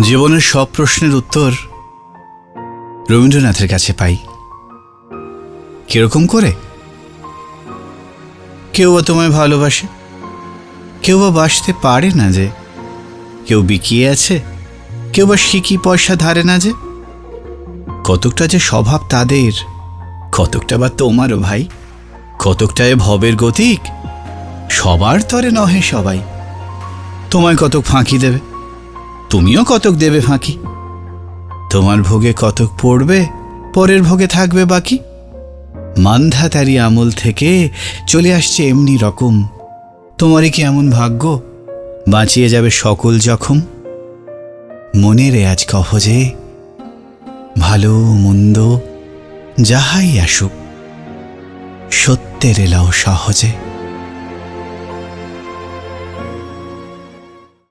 জীবনের সব প্রশ্নের উত্তর রবীন্দ্রনাথের কাছে পাই। কীরকম করে? কেউ বা তোমায় ভালোবাসে, কেউ বা বাসতে পারে না যে, কেউ বিকিয়ে আছে, কেউ বা শিকি পয়সা ধারে না যে, কতকটা যে স্বভাব তাদের, কতকটা বা তোমারও ভাই, কতকটা এ ভবের গতিক, সবার তরে নহে সবাই। তোমায় কতক ফাঁকি দেবে? তুমিও কতক দেবে ফাঁকি? তোমার ভোগে কতক পড়বে, পরের ভোগে থাকবে বাকি? মান্ধাতারি আমল থেকে চলে আসছে এমনি রকম। তোমারই কি এমন ভাগ্য? বাঁচিয়ে যাবে সকল জখম? মনের এ আজ কহজে ভালো মন্দ, যাহাই আসুক, সত্যের এলাও সহজে।